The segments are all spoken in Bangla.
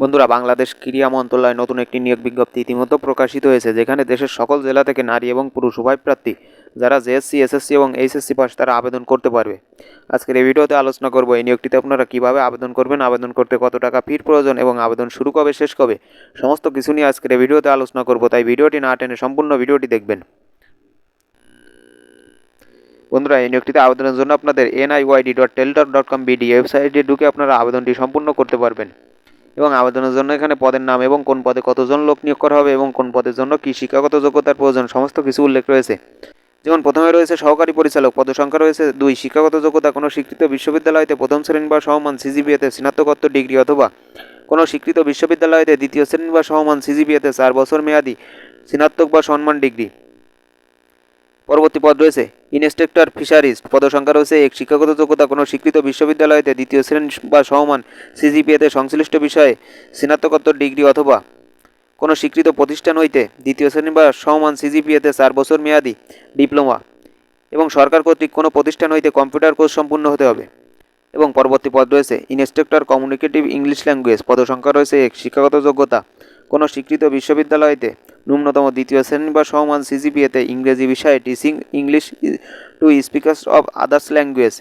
বন্ধুরা, বাংলাদেশ ক্রীড়া মন্ত্রণালয় নতুন একটি নিয়োগ বিজ্ঞপ্তি ইতিমধ্যে প্রকাশিত হয়েছে, যেখানে দেশের সকল জেলা থেকে নারী এবং পুরুষ উভয় প্রার্থী, যারা জেএসসি, এসএসসি এবং এইচএসসি পাস, তারা আবেদন করতে পারবে। আজকের এই ভিডিওতে আলোচনা করব এই নিয়োগটিতে আপনারা কীভাবে আবেদন করবেন, আবেদন করতে কত টাকা ফির প্রয়োজন এবং আবেদন শুরু কবে, শেষ কবে, সমস্ত কিছু নিয়ে আজকের এই ভিডিওতে আলোচনা করব, তাই ভিডিওটি না টেনে সম্পূর্ণ ভিডিওটি দেখবেন। বন্ধুরা, এই নিয়োগটিতে আবেদনের জন্য আপনাদের এনআইওয়াইডি dot Teletalk dot com, BD ওয়েবসাইটে ঢুকে আপনারা আবেদনটি সম্পূর্ণ করতে পারবেন। এবং আবেদনের জন্য এখানে পদের নাম এবং কোন পদে কতজন লোক নিয়োগ করা হবে এবং কোন পদের জন্য কী শিক্ষাগত যোগ্যতার প্রয়োজন, সমস্ত কিছু উল্লেখ রয়েছে। যেমন প্রথমে রয়েছে সহকারী পরিচালক পদসংখ্যা রয়েছে দুই। শিক্ষাগত যোগ্যতা কোনো স্বীকৃত বিশ্ববিদ্যালয়তে প্রথম শ্রেণি বা সমমান সিজিবিএতে স্নাতকোত্তর ডিগ্রি অথবা কোনো স্বীকৃত বিশ্ববিদ্যালয়তে দ্বিতীয় শ্রেণি বা সমমান সিজিবিএতে চার বছর মেয়াদি স্নাতক বা সম্মান ডিগ্রি। পরবর্তী পদ রয়েছে। ইনস্ট্রাক্টর ফিশারিজ পদসংখ্যা রয়েছে। এক শিক্ষাগত যোগ্যতা, কোনো স্বীকৃত বিশ্ববিদ্যালয়তে দ্বিতীয় শ্রেণি বা সমমান সিজিপিএতে সংশ্লিষ্ট বিষয়ে স্নাতকোত্তর ডিগ্রি অথবা কোনো স্বীকৃত প্রতিষ্ঠান হইতে দ্বিতীয় শ্রেণি বা সমমান সিজিপিএতে চার বছর মেয়াদি ডিপ্লোমা এবং সরকার কর্তৃক কোনো প্রতিষ্ঠান হইতে কম্পিউটার কোর্স সম্পূর্ণ হতে হবে। এবং পরবর্তী পদ রয়েছে ইনস্ট্রাক্টর কমিউনিকেটিভ ইংলিশ ল্যাঙ্গুয়েজ পদসংখ্যা রয়েছে। এক শিক্ষাগত যোগ্যতা, কোনো স্বীকৃত বিশ্ববিদ্যালয়তে ন্যূনতম দ্বিতীয় শ্রেণি বা সমমান সিজিপিএতে ইংরেজি বিষয়ে teaching English to speakers of others language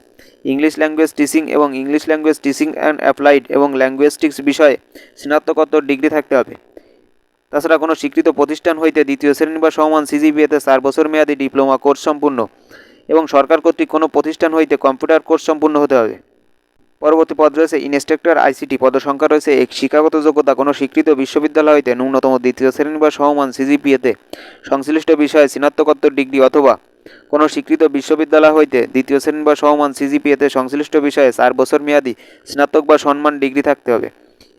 English language teaching এবং English language teaching and applied এবং ল্যাঙ্গুয়েস্টিক্স বিষয়ে স্নাতকোত্তর ডিগ্রি থাকতে হবে। তাছাড়া কোনো স্বীকৃত প্রতিষ্ঠান হইতে দ্বিতীয় শ্রেণি বা সমমান সিজিপিএতে চার বছর মেয়াদী ডিপ্লোমা কোর্স সম্পূর্ণ এবং সরকার কর্তৃক কোনো প্রতিষ্ঠান হইতে কম্পিউটার কোর্স সম্পূর্ণ হতে হবে। পরবর্তী পদ রয়েছে ইনস্ট্রাক্টর, আইসিটি পদসংখ্যা রয়েছে এক। শিক্ষাগত যোগ্যতা কোনো স্বীকৃত বিশ্ববিদ্যালয় হইতে ন্যূনতম দ্বিতীয় শ্রেণি বা সমমান সিজিপিএতে সংশ্লিষ্ট বিষয়ে স্নাতকোত্তর ডিগ্রি অথবা কোনো স্বীকৃত বিশ্ববিদ্যালয় হইতে দ্বিতীয় শ্রেণি বা সমমান সিজিপিএতে সংশ্লিষ্ট বিষয়ে চার বছর মেয়াদী স্নাতক বা সম্মান ডিগ্রি থাকতে হবে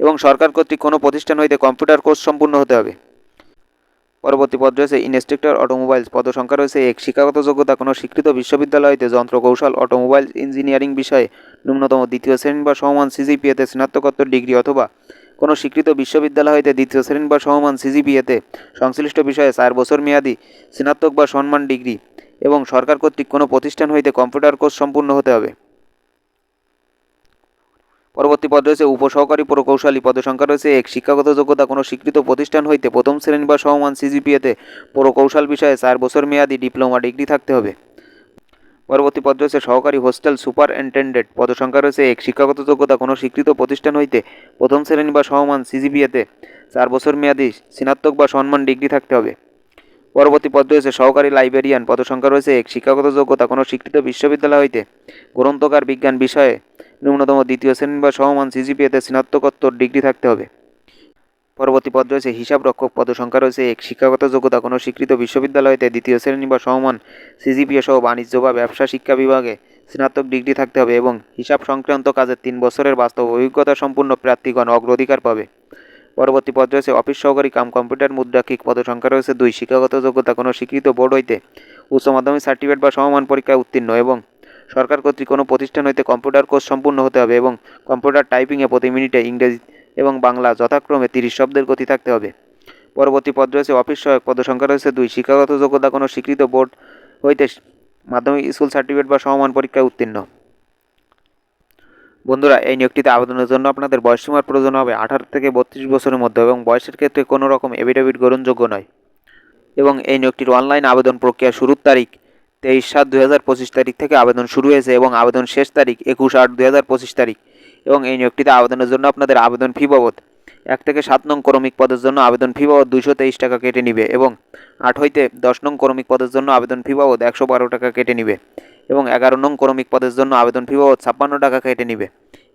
এবং সরকার কর্তৃক কোনো প্রতিষ্ঠান হইতে কম্পিউটার কোর্স সম্পূর্ণ হতে হবে। পরবর্তী পদ রয়েছে ইনস্ট্রাক্টর অটোমোবাইলস। পদসংখ্যা রয়েছে এক। শিক্ষাগত যোগ্যতা কোনো স্বীকৃত বিশ্ববিদ্যালয়তে যন্ত্র কৌশল অটোমোবাইল ইঞ্জিনিয়ারিং বিষয়ে ন্যূনতম দ্বিতীয় শ্রেণি বা সমমান সিজিপিএতে স্নাতকোত্তর ডিগ্রি অথবা কোনো স্বীকৃত বিশ্ববিদ্যালয় হইতে দ্বিতীয় শ্রেণি বা সমমান সিজিপিএতে সংশ্লিষ্ট বিষয়ে চার বছর মেয়াদী স্নাতক বা সম্মান ডিগ্রি এবং সরকার কর্তৃক কোনো প্রতিষ্ঠান হইতে কম্পিউটার কোর্স সম্পূর্ণ হতে হবে। পরবর্তী পদ রয়েছে উপসহকারী প্রকৌশলী পদসংখ্যা রয়েছে এক। শিক্ষাগত যোগ্যতা কোনো স্বীকৃত প্রতিষ্ঠান হইতে প্রথম শ্রেণি বা সমমান সিজিপিএতে প্রকৌশল বিষয়ে চার বছর মেয়াদী ডিপ্লোমা ডিগ্রি থাকতে হবে। পরবর্তী পদ রয়েছে সহকারী হোস্টেল সুপারইনটেন্ডেন্ট পদসংখ্যা রয়েছে এক। শিক্ষাগত যোগ্যতা কোনো স্বীকৃত প্রতিষ্ঠান হইতে প্রথম শ্রেণি বা সমমান সিজিপিএতে চার বছর মেয়াদী স্নাতক বা সম্মান ডিগ্রি থাকতে হবে। পরবর্তী পদ রয়েছে সহকারী লাইব্রেরিয়ান পদসংখ্যা রয়েছে এক। শিক্ষাগত যোগ্যতা কোনো স্বীকৃত বিশ্ববিদ্যালয় হইতে গ্রন্থকার বিজ্ঞান বিষয়ে ন্যূনতম দ্বিতীয় শ্রেণি বা সমমান সিজিপিএতে স্নাতকোত্তর ডিগ্রি থাকতে হবে। পরবর্তী পদ রয়েছে হিসাব রক্ষক পদসংখ্যা রয়েছে এক। শিক্ষাগত যোগ্যতা, কোনো স্বীকৃত বিশ্ববিদ্যালয়তে দ্বিতীয় শ্রেণি বা সমমান সিজিপিএ সহ বাণিজ্য বা ব্যবসা শিক্ষা বিভাগে স্নাতক ডিগ্রি থাকতে হবে এবং হিসাব সংক্রান্ত কাজের তিন বছরের বাস্তব অভিজ্ঞতা সম্পূর্ণ প্রার্থীগণ অগ্রাধিকার পাবে। পরবর্তী পদ রয়েছে অফিস সহকারী কাম কম্পিউটার মুদ্রাক্ষিক পদসংখ্যা রয়েছে দুই। শিক্ষাগত যোগ্যতা, কোনো স্বীকৃত বোর্ড হইতে উচ্চ মাধ্যমিক সার্টিফিকেট বা সমমান পরীক্ষায় উত্তীর্ণ এবং সরকার কর্তৃক কোনো প্রতিষ্ঠান হইতে কম্পিউটার কোর্স সম্পূর্ণ হতে হবে এবং কম্পিউটার টাইপিংয়ে প্রতি মিনিটে ইংরেজি এবং বাংলা যথাক্রমে তিরিশ শব্দের গতি থাকতে হবে। পরবর্তী পদ রয়েছে অফিস সহায়ক। পদসংখ্যা রয়েছে দুই। শিক্ষাগত যোগ্যতা কোনো স্বীকৃত বোর্ড হইতে মাধ্যমিক স্কুল সার্টিফিকেট বা সমমান পরীক্ষায় উত্তীর্ণ। বন্ধুরা, এই নিয়োগটিতে আবেদনের জন্য আপনাদের বয়সসীমার প্রয়োজন হবে আঠারো থেকে বত্রিশ বছরের মধ্যে এবং বয়সের ক্ষেত্রে কোনো রকম এফিডেভিট গ্রহণযোগ্য নয়। এবং এই নিয়োগটির অনলাইন আবেদন প্রক্রিয়া শুরুর তারিখ তেইশ সাত দুই হাজার পঁচিশ তারিখ থেকে আবেদন শুরু হয়েছে এবং আবেদন শেষ তারিখ একুশ আট দুই হাজার পঁচিশ তারিখ এবং এই নিয়োগটিতে আবেদনের জন্য আপনাদের আবেদন ফি বাবদ এক থেকে সাত নং ক্রমিক পদের জন্য আবেদন ফি বাবদ দুশো তেইশ টাকা কেটে নিবে এবং আট হইতে দশ নং ক্রমিক পদের জন্য আবেদন ফি বাবদ একশো বারো টাকা কেটে নিবে এবং এগারো নং ক্রমিক পদের জন্য আবেদন ফি বাবদ ছাপ্পান্ন টাকা কেটে নিবে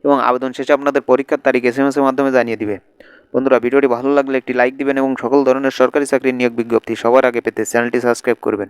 এবং আবেদন শেষে আপনাদের পরীক্ষার তারিখ এস এম এসের মাধ্যমে জানিয়ে দিবে। বন্ধুরা, ভিডিওটি ভালো লাগলে একটি লাইক দিবেন এবং সকল ধরনের সরকারি চাকরির নিয়োগ বিজ্ঞপ্তি সবার আগে পেতে চ্যানেলটি সাবস্ক্রাইব করবেন।